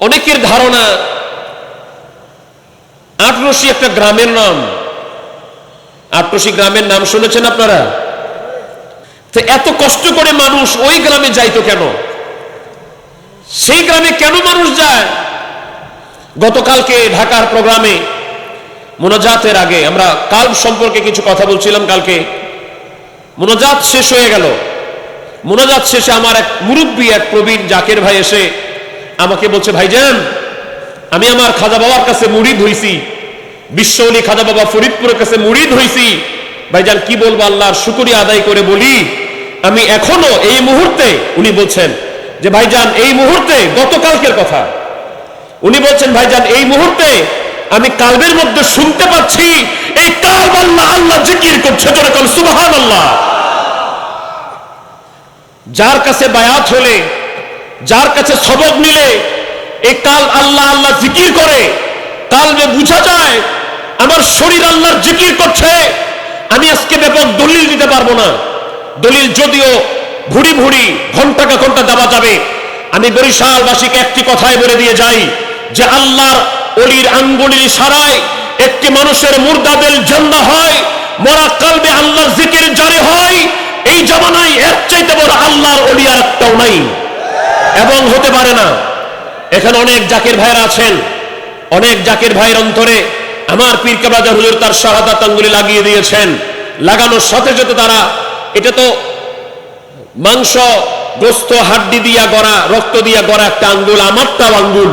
অনেকের ধারণা, আটরশি একটা গ্রামের নাম। আটরশি গ্রামের নাম শুনেছেন আপনারা? তো এত কষ্ট করে মানুষ ওই গ্রামে যাইতো কেন? সেই গ্রামে কেন মানুষ যায়? গতকালকে ঢাকার প্রোগ্রামে, মোনাজাতের আগে, আমরা কাল সম্পর্কে কিছু কথা বলছিলাম কালকে। মোনাজাত শেষ হয়ে গেল। মোনাজাত শেষে আমার এক মুরব্বী, এক প্রবীণ জাকের ভাই এসে আমাকে বলছে, ভাইজান, আমি আমার খাজা বাবার কাছে মুড়িদ হইছি। বিশ্বলি খাজা বাবা ফরিদপুরের কাছে মুড়িদ হইছি। ভাইজান, কি বলব আল্লাহর শুকরিয়া আদায় করে বলি, আমি এখনও এই মুহূর্তে উনি বলছেন যে, ভাইজান, এই মুহূর্তে গতকালকের কথা। উনি বলছেন, ভাইজান, এই মুহূর্তে আমি কালবের মধ্যে শুনতে পাচ্ছি, এই কালব আল্লাহ আল্লাহ জিকির করছে জোরে কল সুবহান যার কাছে বায়াত হলে যার কাছে সবক নিলে এই কাল আল্লাহ আল্লাহ জিকির করে কালবে বুঝা যায়, আমার শরীর আল্লাহর জিকির করছে, আমি আজকে ব্যাপক দলিল দিতে পারব না। দলিল যদিও ভুড়ি ভুড়ি, ঘন্টাকে ঘণ্টা দেওয়া যাবে। আমি বরিশালবাসীকে একটি কথাই বলে দিয়ে যাই যে আল্লাহর অলির আঙ্গুলির সারায় একটি মানুষের মুর্দাদের জন্ম হয়, মরা কালবে আল্লাহর জিকির জারি হয়, এই জামানায় এর চাইতে বড় আল্লাহর অলি আর একটাও নাই। এবং হতে পারে না। এখানে অনেক জাকির ভাইরা আছেন। অনেক জাকির ভাইয়ের অন্তরে আমার পীর কাবাজা হুজুর তার শাহাদাত আঙ্গুলি লাগিয়ে দিয়েছেন। লাগানোর সাথে সাথে তারা, এটা তো মাংস, গোস্ত, হাড্ডি দিয়া গড়া, রক্ত দিয়া গড়া একটা আঙ্গুল, আমারটাও আঙ্গুল।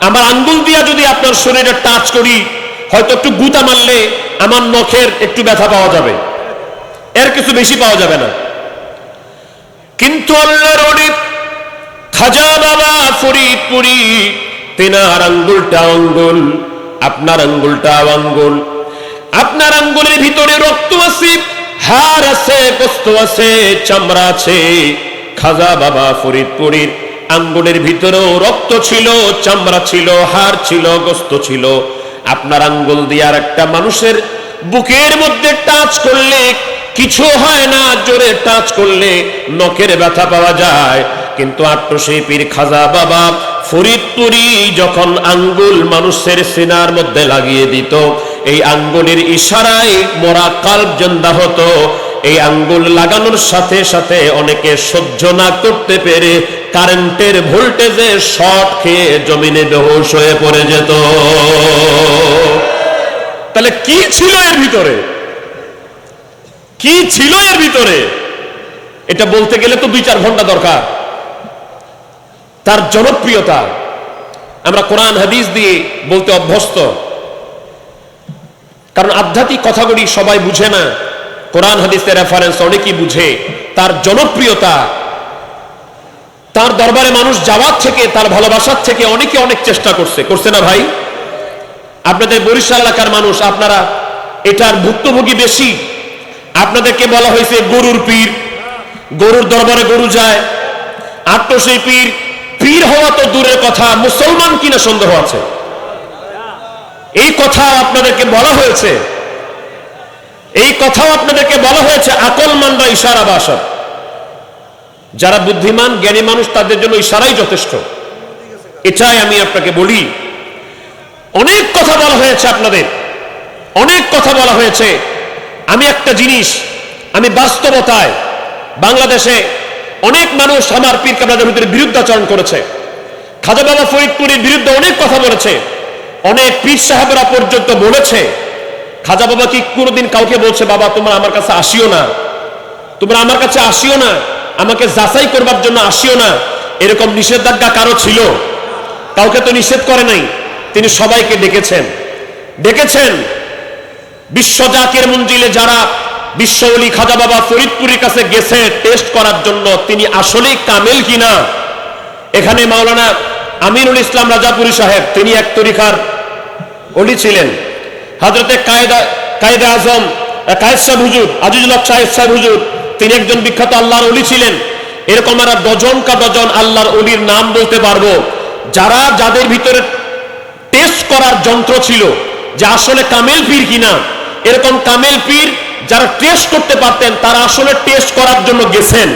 আমার আঙ্গুল দিয়া যদি আপনার শরীরে টাচ করি, হয়তো একটু গুতা মারলে আমার নখের একটু ব্যথা পাওয়া যাবে। এর কিছু বেশি পাওয়া যাবে না। কিন্তু আল্লাহর খাজা বাবা ফরিদপুরি, তেনার আঙ্গুলটা আঙ্গুল, আপনার আঙ্গুলটা আঙ্গুল। আপনার আঙ্গুলের ভিতরে রক্ত আছে, হাড় আছে গোস্ত আছে, চামড়া আছে। খাজা বাবা ফরিদপুরীর আঙ্গুলের ভিতরেও রক্ত ছিল, চামড়া ছিল, হাড় ছিল গোস্ত ছিল। আপনার আঙ্গুল দিয়ে আর একটা মানুষের বুকের মধ্যে টাচ করলে কিছু হয় না, জোরে টাচ করলে নখের ব্যথা পাওয়া যায়। কিন্তু আত্মশিল্পীর খাজা বাবা ফরিদপুরি যখন আঙ্গুল মানুষের সিনার মধ্যে লাগিয়ে দিত, এই আঙ্গুলের ইশারায় মোরা কাল্প জন্দা হতো। এই আঙ্গুল লাগানোর সাথে সাথে অনেকে সহ্য না করতে পেরে কারেন্টের ভোল্টেজে শর্ট খেয়ে জমিনে বেহুশ হয়ে পড়ে যেত। তাহলে কি ছিল এর ভিতরে? কি ছিল এর ভিতরে? এটা বলতে গেলে তো দুই চার ঘণ্টা দরকার। তার জনপ্রিয়তা। আমরা কোরআন, হাদিস দিয়ে বলতে অভ্যস্ত। কারণ আধ্যাত্মিক কথাগুলি সবাই বুঝে না। কোরআন, হাদিসের রেফারেন্স অনেকেই বুঝে। তার জনপ্রিয়তা, তার দরবারে মানুষ যাওয়ার থেকে, তার ভালোবাসার থেকে অনেকে অনেক চেষ্টা করছে। করছে না ভাই? আপনাদের বরিশাল এলাকার মানুষ, আপনারা এটার ভুক্তভোগী বেশি। আপনাদেরকে বলা হয়েছে গরুর পীর। গরুর দরবারে গরু যায়। সেই পীর পীর হওয়া তো দূরের কথা, মুসলমান কিনা সন্দেহ আছে? এই কথা আপনাদেরকে বলা হয়েছে। এই কথাও আপনাদেরকে বলা হয়েছে আকল মানরা ইশারা বাসা যারা বুদ্ধিমান, জ্ঞানী মানুষ, তাদের জন্য ইশারাই যথেষ্ট। এটাই আমি আপনাকে বলি। অনেক কথা বলা হয়েছে আপনাদের। অনেক কথা বলা হয়েছে। আমি একটা জিনিস, আমি বাস্তবতায় বাংলাদেশে অনেক মানুষ আমার পীর কাবলাদের ভিতরে বিরুদ্ধাচরণ করেছে। খাজা বাবা ফরিদপুরের বিরুদ্ধে অনেক কথা বলেছে। অনেক পীর সাহেবরা পর্যন্ত বলেছে। খাজা বাবা কি কোনোদিন কাউকে বলছে, বাবা, তোমরা আমার কাছে আসিও না। তোমরা আমার কাছে আসিও না। আমাকে যাচাই করবার জন্য আসিও না। এরকম নিষেধাজ্ঞা কারও ছিল? কাউকে তো নিষেধ করে নাই। তিনি সবাইকে ডেকেছেন। ডেকেছেন। বিশ্ব জাকের মঞ্জিলে যারা বিশ্বলি খাজা বাবা ফরিদপুরের কাছে গেছে টেস্ট করার জন্য। তিনি আসলেই কামেল কিনা? এখানে মাওলানা আমিনুল ইসলাম রাজাপুরি সাহেব, তিনি এক তরিকার অলি ছিলেন। হাজরতে কায়দা কায়দা আজম কায়েদ সাহেব হুজুর, আজিজুল হক সাহেব সাহেব হুজুর, তিনি একজন বিখ্যাত আল্লাহর অলি ছিলেন। এরকম আমরা ডজন কা ডজন আল্লাহর অলির নাম বলতে পারব। যারা, যাদের ভিতরে টেস্ট করার যন্ত্র ছিল যে আসলে কামেল পীর কিনা, এরকম কামেল পীর যারা টেস্ট করতে পারতেন, তারা আসলে টেস্ট করার জন্য গেছেন।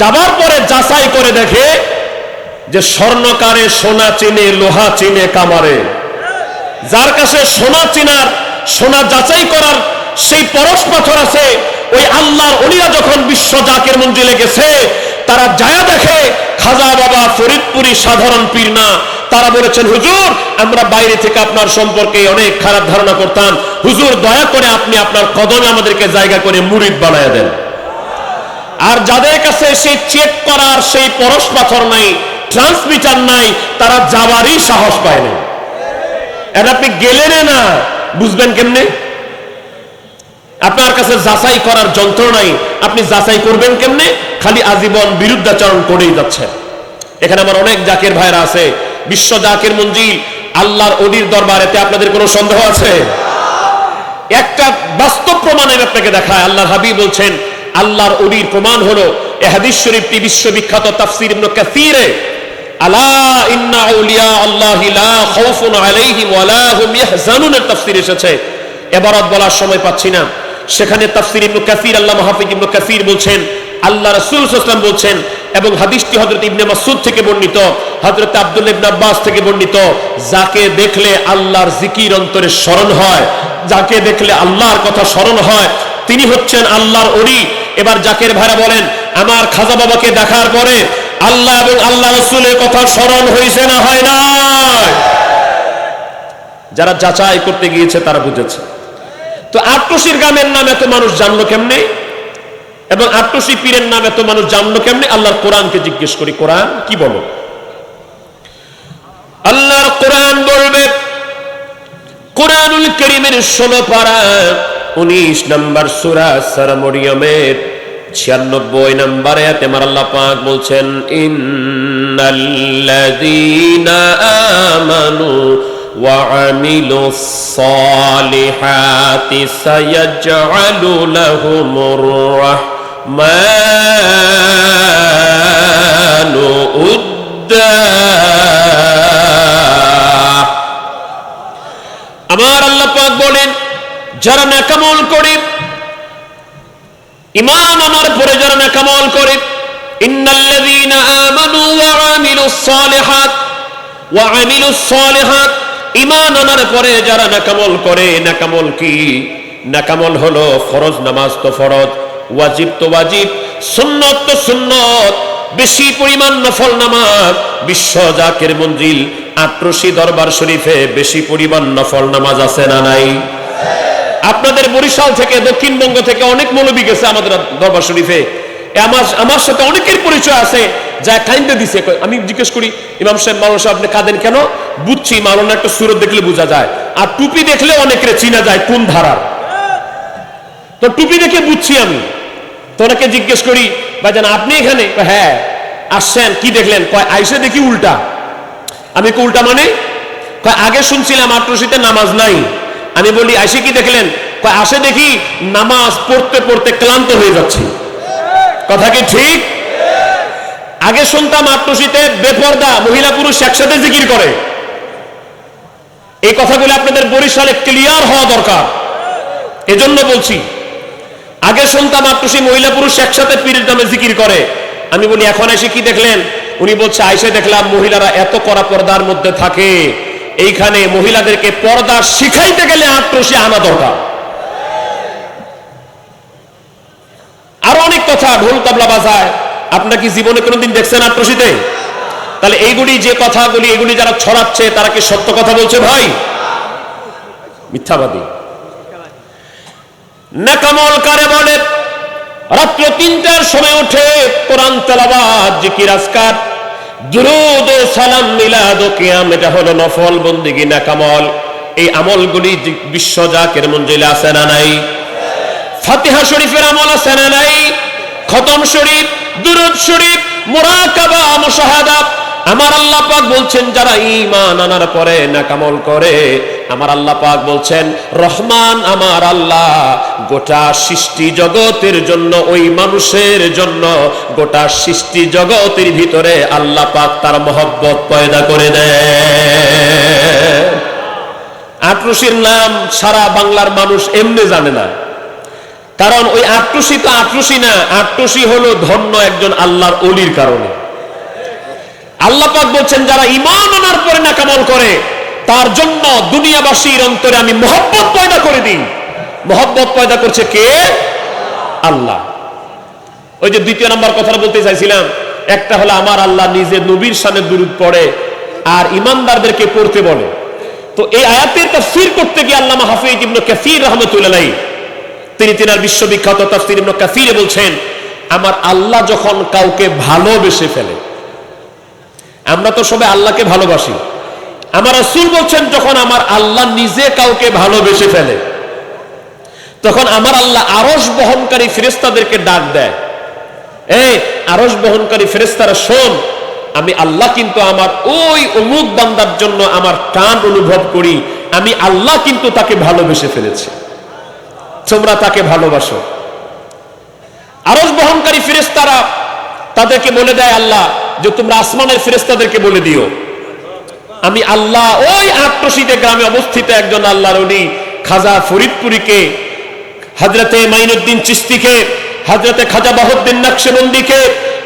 যাবার পরে যাচাই করে দেখে যে স্বর্ণকারে সোনা চিনে, লোহা চিনে, কামারে। যার কাছে সোনা চিনার, সোনা যাচাই করার সেই পরশ পাথর আছে, ওই আল্লাহর অলিয়া যখন বিশ্ব জাকের মঞ্জিলে গেছে তারা যায়া দেখে খাজা বাবা ফরিদপুরি সাধারণ পীর না। তারা বলেছেন, হুজুর, আমরা বাইরে থেকে আপনার সম্পর্কে অনেক খারাপ ধারণা করতাম। হুজুর, দয়া করে আপনি আপনার কদমে আমাদেরকে জায়গা করে মুরিদ বানায় দেন। আর যাদের কাছে সেই চেক করার সেই পরশ পাথর নাই, ট্রান্সমিটার নাই, তারা যাওয়ারই সাহস পায় না এটা আপনি গেলেন না, বুঝবেন কেমনে? আপনার কাছে যাচাই করার যন্ত্র নাই। আপনি যাচাই করবেন কেমনে? খালি আজীবন বিরুদ্ধাচরণ করেই যাচ্ছেন এখানে আমার অনেক জাকের ভাইরা আছে। বিশ্ব জাকের মঞ্জিল, আল্লাহর অলির দরবারেতে আপনাদের কোনো সন্দেহ আছে? একটা বাস্তব প্রমাণ আমি আপনাকে দেখায় আল্লাহর হাবিব বলছেন, আল্লাহর অলির প্রমাণ হলো, এ হাদিস শরীফটি বিশ্ববিখ্যাত তাফসির ইবনে কাসিরে, আলা ইন্না আউলিয়া আল্লাহি লা খাউফুন আলাইহিম ওয়া লা হুম ইয়াহজানুন তাফসির এসেছে। এবারত বলার সময় পাচ্ছি না। সেখানে তাফসির ইবনে কাসির, আল্লাহ মাহফিজ ইবনে কাসির বলছেন, আল্লাহ রাসূল সাল্লাল্লাহু বলছেন, এবং হাদিসটি হযরত ইবনে মাসউদ থেকে বর্ণিত, হযরত আব্দুল্লাহ ইবনে আব্বাস থেকে বর্ণিত, যাকে দেখলে আল্লাহর জিকির অন্তরে স্মরণ হয়, যাকে দেখলে আল্লাহর কথা স্মরণ হয়, তিনি হচ্ছেন আল্লাহর অলি এবার জাকের ভাইরা বলেন, আমার খাজা বাবাকে দেখার পরে আল্লাহ এবং আল্লাহ রসুলের কথা স্মরণ হয়েছে না হয় না যারা যাচাই করতে গিয়েছে তারা বুঝেছে। তো আট্টসির গ্রামের নাম এত মানুষ জানলো কেমনে? এবং আট্টসি পীরের নাম এত মানুষ জানলো কেমনে? আল্লাহর কোরআনকে জিজ্ঞেস করি, কোরআন কি বলো? আল্লাহর কোরআন বলবে, কোরআনুল করিমের ষোলো পারা, উনিশ নম্বর সুরা সারা ছিয়ানব্বই নম্বরে তেমার আল্লাহ পাক বলছেন, ইন্নাল্লাযীনা আমানু وعملوا الصالحات سيجعل لهم الرحمن উদ্দা আমার আল্লাহ পাক বলেন যারা নাকামল করে ইমান আনার পরে যারা নাকামল করে ইন্নাল্লাযীনা আমানু ওয়া আমিলুস সালিহাত ওয়া আমিলুস সালিহাত ইমান আনার পরে যারা নাকামল করে, নাকামল কি? নাকামল হলো ফরজ নামাজ তো ফরজ, ওয়াজিব তো ওয়াজিব, সুন্নত তো সুন্নত, বেশি পরিমাণ নফল নামাজ, বিশ্ব জাকের মঞ্জিল, আট্রসি দরবার শরীফে বেশি পরিমাণ নফল নামাজ আছে না নাই? আপনাদের বরিশাল থেকে, দক্ষিণবঙ্গ থেকে অনেক মৌলবী গেছে আমাদের দরবার শরীফে। আমার আমার সাথে অনেকের পরিচয় আছে। যা কাইন্দে দিছে আমি জিজ্ঞেস করি, ইমাম সাহেব, মাওলানা সাহেব, আপনি কাঁদেন কেন? বুঝছি, মাওলানা একটা সুরত দেখলে বোঝা যায়। আর টুপি দেখলে অনেকের চিনা যায়, কোন ধারার? তো টুপি দেখে বুঝছি আমি। তো ওনাকে জিজ্ঞেস করি, ভাইজান, আপনি এখানে? হ্যাঁ। আসছেন, কি দেখলেন? কয়, আইসে দেখি উল্টা। আমি উল্টা মানে? কয়, আগে শুনছিলাম আট্রসিতে নামাজ নাই। আমি বলি, আইসে কি দেখলেন? কয়, আসে দেখি নামাজ পড়তে পড়তে ক্লান্ত হয়ে যাচ্ছি। কথা কি ঠিক? আগে শুনতাম আট্রসিতে বেপর্দা মহিলা পুরুষ একসাথে জিকির করে। এই কথাগুলো আপনাদের বরিশালে ক্লিয়ার হওয়া দরকার। এজন্য বলছি, আগে শুনতাম আট্রসি মহিলা পুরুষ একসাথে পীরের নামে জিকির করে। আমি বলি, এখন এসে কি দেখলেন? উনি বলছে, আইসে দেখলাম মহিলারা এত কড়া পর্দার মধ্যে থাকে। এইখানে মহিলাদেরকে পর্দা শিখাইতে গেলে আট্রসি আনা দরকার। আরও অনেক কথা, ঢোল, তবলা বাজায়। আপনার কি জীবনে কোনোদিন দেখছেন আট্রসিতে তাহলে এইগুলি যে কথাগুলি, এগুলি যারা ছড়াচ্ছে, তারা কি সত্য কথা বলছে ভাই? মিথ্যাবাদী। নফল নাকামল। এই না নাই? ফাতিহা শরীফের আমল আছে না নাই? খতম শরীফ, দুরুদ শরীফ, মুরাকাবা, মুশাহাদা। আমার আল্লাহ পাক বলছেন, যারা ঈমান আনার পরে নাকামল করে, আমার আল্লাহ পাক বলছেন, রহমান আমার আল্লাহ, গোটা সৃষ্টি জগতের জন্য, ওই মানুষের জন্য গোটা সৃষ্টি জগতের ভিতরে আল্লাহ পাক তার মহব্বত পয়দা করে দেয় আটরসির নাম সারা বাংলার মানুষ এমনি জানে না। কারণ ওই আটটুসি তো আটটুসি না, আটটুসি হলো ধন্য একজন আল্লাহর অলির কারণে। আল্লাহ পাক বলছেন, যারা ইমান আনার পরে নাকামল করে, তার জন্য দুনিয়াবাসীর অন্তরে আমি মহব্বত পয়দা করে দিই। মহব্বত পয়দা করছে কে? আল্লাহ। ওই যে দ্বিতীয় নাম্বার কথাটা বলতে চাইছিলাম, একটা হলো আমার আল্লাহ নিজে নবীর সামনে দুরুদ পড়ে, আর ইমানদারদেরকে পড়তে বলে। তো এই আয়াতের তাফসীর করতে গিয়ে আল্লামা হাফিজ ইবনে কাসির রাহমাতুল্লাহ তিনি তিনার বিশ্ববিখ্যাত তাফসীর ইবনে কাসিরে বলছেন, আমার আল্লাহ যখন কাউকে ভালোবেসে ফেলে, আমরা তো সবাই আল্লাহকে ভালোবাসি। আমার রাসূল বলছেন, যখন আমার আল্লাহ নিজে কাউকে ভালোবেসে ফেলে, তখন আমার আল্লাহ আরস বহনকারী ফেরেস্তাদেরকে ডাক দেয়। এই আরস বহনকারী ফেরেস্তারা শোন, আমি আল্লাহ কিন্তু আমার ওই অমুক বান্দার জন্য আমার টান অনুভব করি। আমি আল্লাহ কিন্তু তাকে ভালোবেসে ফেলেছি। তোমরা তাকে ভালোবাসো। আরস বহনকারী ফেরেস্তারা তাদেরকে বলে দেয়, আল্লাহ, যে তোমরা আসমানের ফেরেস্তাদেরকে বলে দিও। আমি আল্লাহ ওই আট্রসিতে গ্রামে অবস্থিত একজন আল্লাহর উনি খাজা ফরিদপুরীকে, হজরতে মাইনুদ্দিন চিস্তিকে হজরতে খাজা বাহুদ্দিন নকশবন্দিকে,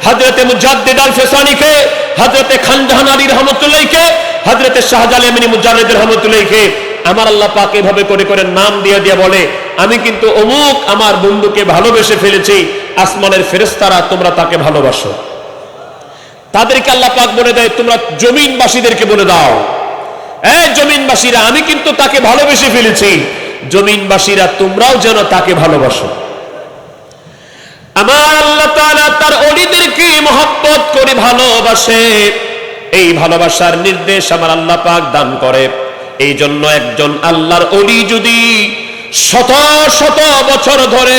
হজরতে মুজাদ্দিদ আল ফেসানিকে হজরতে খানজাহান আলী রহমতুল্লাহকে শাহজাল এমনি মুজাহিদ রহমতুল্লাহকে আমার আল্লাহ পাক এভাবে করে করে নাম দিয়ে দিয়ে বলে আমি কিন্তু অমুক আমার বন্ধুকে ভালোবেসে ফেলেছি, আসমানের ফেরেস্তারা তোমরা তাকে ভালোবাসো। তাদেরকে আল্লাহ পাক বলে দেয়, তোমরা জমিনবাসীদেরকে বলে দাও। এই জমিনবাসীরা, আমি কিন্তু তাকে ভালোবেসে ফেলেছি। জমিনবাসীরা, তোমরাও যেন তাকে ভালোবাসো। আমার আল্লাহ তার অলিদেরকে মহব্বত করে ভালোবাসে। এই ভালোবাসার নির্দেশ আমার আল্লাহ পাক দান করে। এই জন্য একজন আল্লাহর অলি যদি শত শত বছর ধরে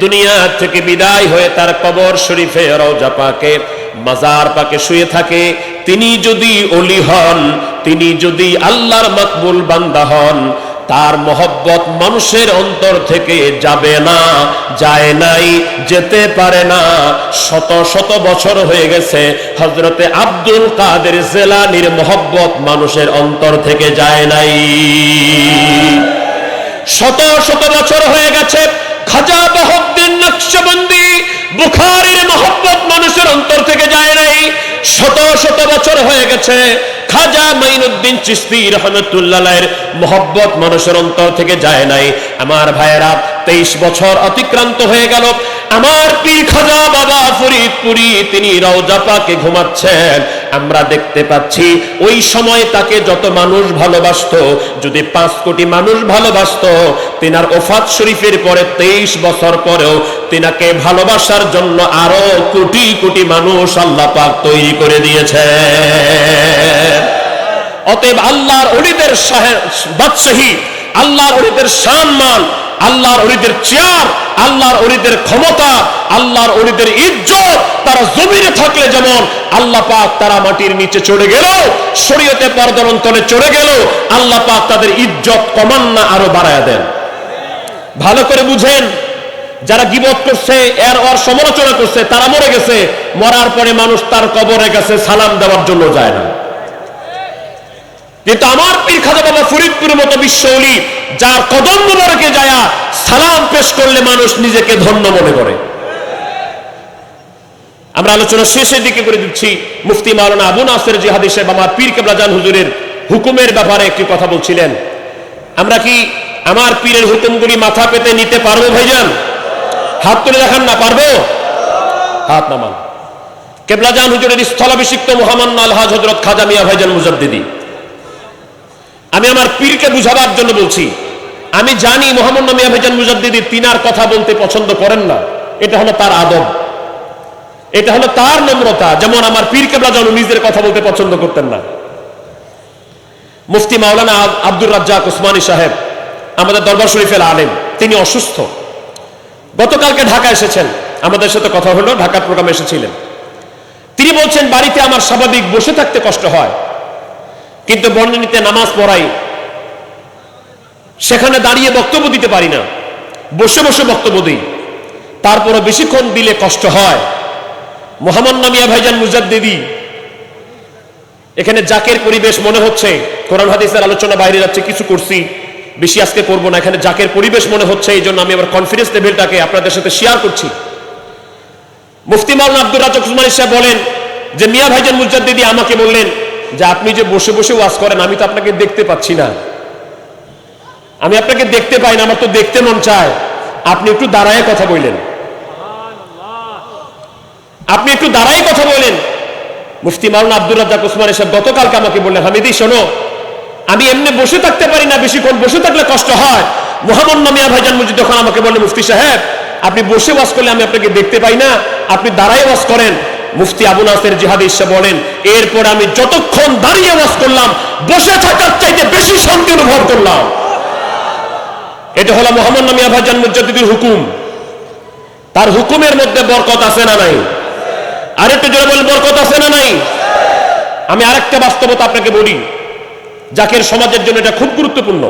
দুনিয়া থেকে বিদায় হয়ে তার কবর শরীফে রওজা পাকে, মাজার পাকে শুয়ে থাকে। তিনি যদি অলি হন, তিনি যদি আল্লাহর মকবুল বান্দা হন, তার মহব্বত মানুষের অন্তর থেকে যাবে না, যায় নাই, যেতে পারে না। শত শত বছর হয়ে গেছে হজরতে আব্দুল কাদের জেলানির মহব্বত মানুষের অন্তর থেকে যায় নাই। শত শত বছর হয়ে গেছে, খাজা বাহদ্দিন নকশবন্দি, বুখারীর মহব্বত মানুষের অন্তর থেকে যায় নাই। শত শত বছর হয়ে গেছে, খাজা মাইনুদ্দিন চিস্তি রহমতুল্লাহের মহব্বত মানুষের অন্তর থেকে যায় নাই। আমার ভাইয়েরা, তেইশ বছর অতিক্রান্ত হয়ে গেল আমার পীর খাজা বাবা ফরিদপুরি, তিনি রওজা পাকে ঘুমাচ্ছেন। আমরা দেখতে পাচ্ছি, ওই সময় তাকে যত মানুষ ভালোবাসতো, যদি পাঁচ কোটি মানুষ ভালোবাসতো, তিনার ওফাত শরীফের পরে তেইশ বছর পরেও তিনাকে ভালোবাসার জন্য আরও কোটি কোটি মানুষ আল্লাহ পাক তৈরি করে দিয়েছে অতএব আল্লাহর অলিদের বাদশাহী, আল্লাহর অলিদের সম্মান আল্লাহর অলিদের চেয়ার, আল্লাহর অলিদের ক্ষমতা, আল্লাহর অলিদের ইজ্জত, তারা জমিনে থাকলে যেমন আল্লাহ পাক তারা মাটির নিচে চড়ে গেল, শরীয়তে পর্দার অন্তরে চড়ে গেল, আল্লাহ পাক তাদের ইজ্জত কমান না আরও বাড়ায় দেন। ভালো করে বুঝেন, যারা গিবত করছে, এর ওর সমালোচনা করছে, তারা মরে গেছে, মরার পরে মানুষ তার কবরে গেছে, সালাম দেওয়ার জন্য যায় না। কিন্তু আমার পীর খাজা বাবা ফরিদপুরের মতো বিশ্বলি যার কদম মোবারকে যায়া সালাম পেশ করলে মানুষ নিজেকে ধন্য মনে করে। আমরা আলোচনা শেষের দিকে করে দিচ্ছি। মুফতি মাওলানা আবু নাসের জিহাদি সাহেব, আমার পীর কেবলাজান হুজুরের হুকুমের ব্যাপারে একটি কথা বলছিলেন। আমরা কি আমার পীরের হুকুমগুলি মাথা পেতে নিতে পারব ভাইজান? হাত তুলে দেখান না, পারব? হাত নামান। কেবলাজান হুজুরের স্থলাভিষিক্ত মোহাম্মদ আলহাজ হজরত খাজা মিয়া ভাইজান মুজাদ্দিদি। আমি আমার পীরকে বুঝাবার জন্য বলছি। আমি জানি মোহাম্মদ মিয়া ভাইজান মুজাদ্দিদি তিনার কথা বলতে পছন্দ করেন না। এটা হলো তার আদব। এটা হলো তার নম্রতা। যেমন আমার পীর যেন নিজের কথা বলতে পছন্দ করতেন না। মুফতি মাওলানা আব- আব্দুর রাজ্জাক উসমানী সাহেব, আমাদের দরবার শরীফের আলেম। তিনি অসুস্থ। গতকালকে ঢাকা এসেছেন। আমাদের সাথে কথা হলো, ঢাকার প্রোগ্রামে এসেছিলেন। তিনি বলছেন, বাড়িতে আমার স্বাভাবিক বসে থাকতে কষ্ট হয়। কিন্তু বর্ণনীতে নামাজ পড়াই, সেখানে দাঁড়িয়ে বক্তব্য দিতে পারি না। বসে বসে বক্তব্য দিই। তারপরে বেশিক্ষণ দিলে কষ্ট হয়। মোহাম্মদ নামিয়া ভাইজান মুজাদ্দিদি, এখানে জাকের পরিবেশ মনে হচ্ছে, কোরআন হাদিসের আলোচনা বাইরে যাচ্ছে, কিছু করছি, বেশি আজকে করব না। এখানে জাকের পরিবেশ মনে হচ্ছে, এই জন্য আমি আমার কনফিডেন্স লেভেলটাকে আপনাদের সাথে শেয়ার করছি। মুফতি মাওলানা আব্দুর রাজাক সাহেব বলেন যে, মিয়া ভাইজান মুজাদ্দিদি আমাকে বললেন যে আপনি যে বসে বসে ওয়াজ করেন, আমি তো আপনাকে দেখতে পাচ্ছি না। আমি আপনাকে দেখতে পাই না, আমার তো দেখতে মন চায়। আপনি একটু দাঁড়ায় কথা বললেন। আপনি একটু দাঁড়াই কথা বলেন মুফতি মারুন আব্দুর রাজ্জাক ওসমান এসব গতকালকে আমাকে বললেন, হামিদি, শোনো, আমি এমনি বসে থাকতে পারি না, বেশিক্ষণ বসে থাকলে কষ্ট হয়। মোহাম্মদ নামিয়া ভাইজান মুজিদ যখন আমাকে বললেন, মুফতি সাহেব, আপনি বসে ওয়াজ করলে আমি আপনাকে দেখতে পাই না, আপনি দাঁড়াই ওয়াজ করেন। মুফতি আবু নাসের জিহাদ ইসা বলেন, এরপর আমি যতক্ষণ দাঁড়িয়ে ওয়াজ করলাম, বসে থাকার চাইতে বেশি শান্তি অনুভব করলাম। এটা হলো মোহাম্মদ নামিয়া ভাইজান মুজাদ্দিদের হুকুম। তার হুকুমের মধ্যে বরকত আছে না নাই? আরেকটু জোরে বলেন, বরকত আছে না নাই? আমি আরেকটা বাস্তবতা আপনাকে বলি জাকের সমাজের জন্য এটা খুব গুরুত্বপূর্ণ।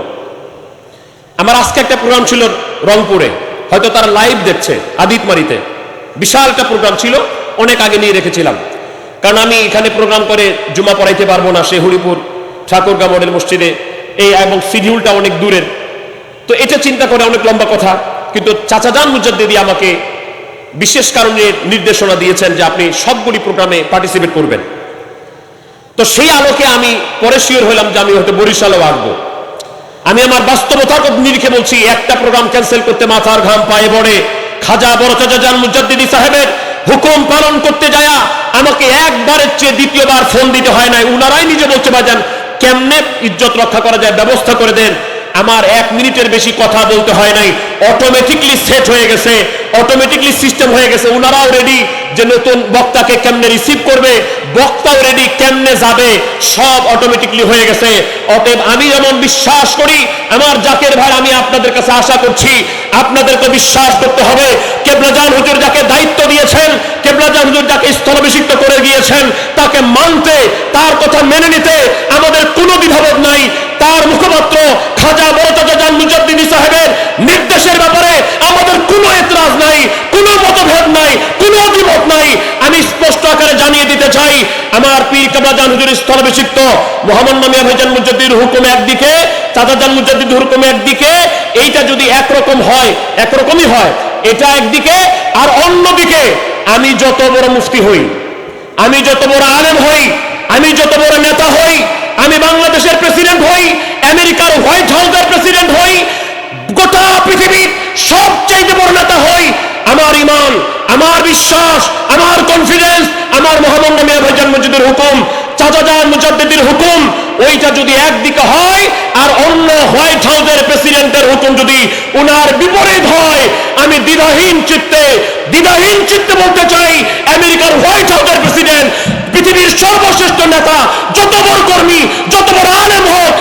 আমার আজকে একটা প্রোগ্রাম ছিল রংপুরে, হয়তো তারা লাইভ দেখছে, আদিতমারিতে। বিশাল একটা প্রোগ্রাম ছিল অনেক আগে নিয়ে রেখেছিলাম। কারণ আমি এখানে প্রোগ্রাম করে জুমা পড়াইতে পারব না, সে হরিপুর ঠাকুরগা মডেল মসজিদে। এই এবং শিডিউলটা অনেক দূরের। তো এটা চিন্তা করে অনেক লম্বা কথা, কিন্তু চাচাজান মুজাদ্দিদি আমাকে বিশেষ কারণে নির্দেশনা দিয়েছেন যে আপনি সবগুলি প্রোগ্রামে পার্টিসিপেট করবেন। তো সেই আলোকে আমি পরে শিওর হলাম যে আমি হয়তো বরিশালেও আসব। আমি আমার বাস্তবতার নিরিখে বলছি, একটা প্রোগ্রাম ক্যান্সেল করতে মাথার ঘাম পায়ে পড়ে। খাজা বড় চাচা জান মুজাদ্দিদি সাহেবের হুকুম পালন করতে যায় আমাকে একবারের চেয়ে দ্বিতীয়বার ফোন দিতে হয় নাই। উনারাই নিজে বলতে পারেন কেমনে ইজ্জত রক্ষা করা যায়? ব্যবস্থা করে দেন। আমার এক মিনিটের বেশি কথা বলতে হয় নাই। অটোমেটিকলি সেট হয়ে গেছে। অটোমেটিকলি সিস্টেম হয়ে গেছে। ওনারাও রেডি যে নতুন বক্তাকে কেমনে রিসিভ করবে, বক্তাও রেডি কেমনে যাবে, সব অটোমেটিকলি হয়ে গেছে। অতএব আমি যেমন বিশ্বাস করি, আমার জাকের ভাই, আমি আপনাদের কাছে আশা করছি, আপনাদেরকে বিশ্বাস করতে হবে, কেবলাজান হুজুর যাকে দায়িত্ব দিয়েছেন, কেবলাজান হুজুর যাকে স্থলাভিষিক্ত করে গিয়েছেন, তাকে মানতে, তার কথা মেনে নিতে আমাদের কোনো দ্বিধাবোধ নাই। তার মুখপাত্র খাজা বড়চাচা জান মুজাদ্দিদি সাহেবের নির্দেশের ব্যাপারে আমাদের কোনো এতরাজ নাই। কোনো মতভেদ নাই, কোনো দ্বিমত নাই। আমি স্পষ্ট আকারে জানিয়ে দিতে চাই, আমার পীর কাবাজান হুজুর স্থলাভিষিক্ত মোহাম্মদ নামিয়া ভাইজান মুজাদ্দির হুকুম একদিকে চাচাজান মুজাদ্দিদ হুকুম একদিকে, এইটা যদি একরকম হয়, একরকমই হয়, এটা একদিকে, আর অন্যদিকে আমি যত বড় মুফতি হই, আমি যত বড় আলেম হই, আমি যত বড় নেতা হই, আমি বাংলাদেশের প্রেসিডেন্ট হই, আমেরিকার হোয়াইট হাউসের প্রেসিডেন্ট হই গোটা পৃথিবীর সবচাইতে বড় নেতা হই আমার ইমান আমার বিশ্বাস, আমার কনফিডেন্স আমার মোহাম্মদ মিয়া ভাইজান মসজিদের হুকুম, চাচাজান মুজাদ্দিদের হুকুম, ওইটা যদি একদিকে হয় আর অন্য হোয়াইট হাউসের প্রেসিডেন্টের হুকুম যদি উনার বিপরীত হয়, আমি দ্বিধাহীন চিত্তে দ্বিধাহীন চিত্তে বলতে চাই, আমেরিকার হোয়াইট হাউসের প্রেসিডেন্ট, পৃথিবীর সর্বশ্রেষ্ঠ নেতা, যত বড় কর্মী, যত বড় আলেম হোক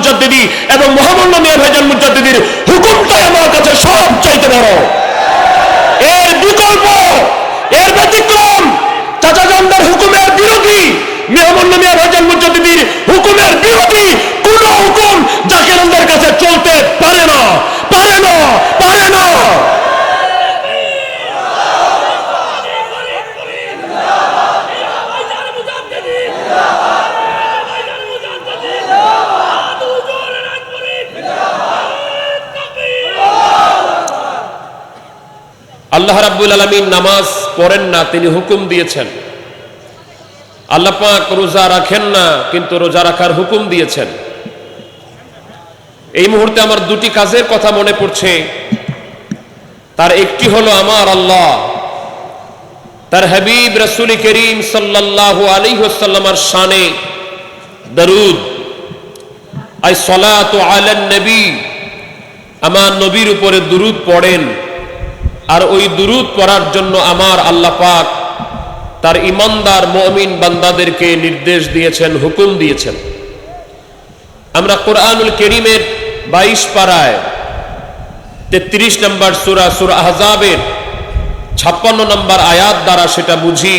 মুজাদ্দিদি এবং মোহাম্মদ মিয়া ভাইজান মুজাদ্দিদির হুকুমটাই আমার কাছে সব চাইতে বড় এর বিকল্প এর ব্যতিক্রম চাচাজানদের হুকুমের বিরোধী মেহমুল্লা মিয়া ভাইজান মুজাদ্দিদির হুকুমের বিরোধী কোন হুকুম জাকিরন্দের কাছে চলতে পারে না পারে না পারে না আল্লাহ রাব্বুল আলমিন নামাজ পড়েন না, তিনি হুকুম দিয়েছেন। আল্লাহ পাক রোজা রাখেন না, কিন্তু রোজা রাখার হুকুম দিয়েছেন। এই মুহূর্তে আমার দুটি কাজের কথা মনে পড়ছে। তার একটি হলো আমার আল্লাহ। তার হাবিব রসুল করিম সাল্লাল্লাহু আলাইহি ওয়াসাল্লামের শানে দরুদ, আই সলাতু আলান নবী আমার নবীর উপরে দুরুদ পড়েন। আর ওই দুরুদ পড়ার জন্য আমার আল্লাহ পাক তার ইমানদার মমিন বান্দাদেরকে নির্দেশ দিয়েছেন, হুকুম দিয়েছেন। আমরা কোরআনুল করিমের বাইশ পাড়ায় তেত্রিশ নম্বর সুরা, সুর আহজাবের ছাপ্পান্ন নম্বর আয়াত দ্বারা সেটা বুঝি।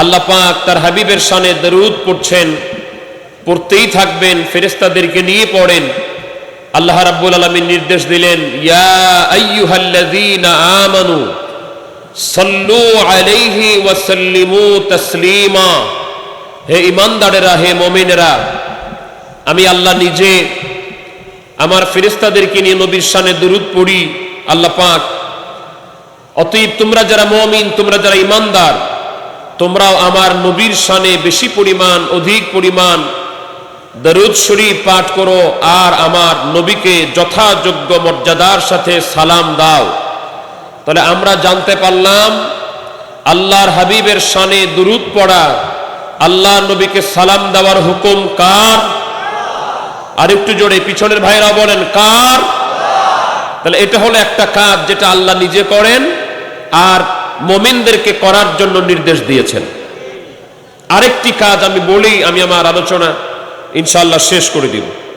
আল্লাহ পাক তার হাবিবের শানে দরুদ পড়ছেন, পড়তেই থাকবেন ফেরেস্তাদেরকে নিয়ে পড়েন। আল্লাহ রাব্বুল আলামিন নির্দেশ দিলেন, ইয়া আমানু হে ঈমানদারেরা, হে মুমিনেরা, আমি আল্লাহ নিজে আমার ফেরেশতাদেরকে নিয়ে নবীর শানে দরুদ পড়ি, আল্লাহ পাক। অতএব তোমরা যারা মুমিন, তোমরা যারা ইমানদার তোমরাও আমার নবীর শানে বেশি পরিমাণ, অধিক পরিমাণ দরুদ শরীফ পাঠ করো আর আমার নবীকে যথাযোগ্য মর্যাদার সাথে সালাম দাও। তাহলে আমরা জানতে পারলাম, আল্লাহর হাবিবের শানে দুরুদ পড়া আল্লাহ নবীকে সালাম দেওয়ার হুকুম কার? আর একটু জোরে, পিছনের ভাইরা বলেন, কার? তাহলে এটা হলো একটা কাজ যেটা আল্লাহ নিজে করেন আর মমিনদেরকে করার জন্য নির্দেশ দিয়েছেন। আরেকটি কাজ আমি বলি, আমি আমার আলোচনা ইনশাল্লাহ শেষ করে দিব।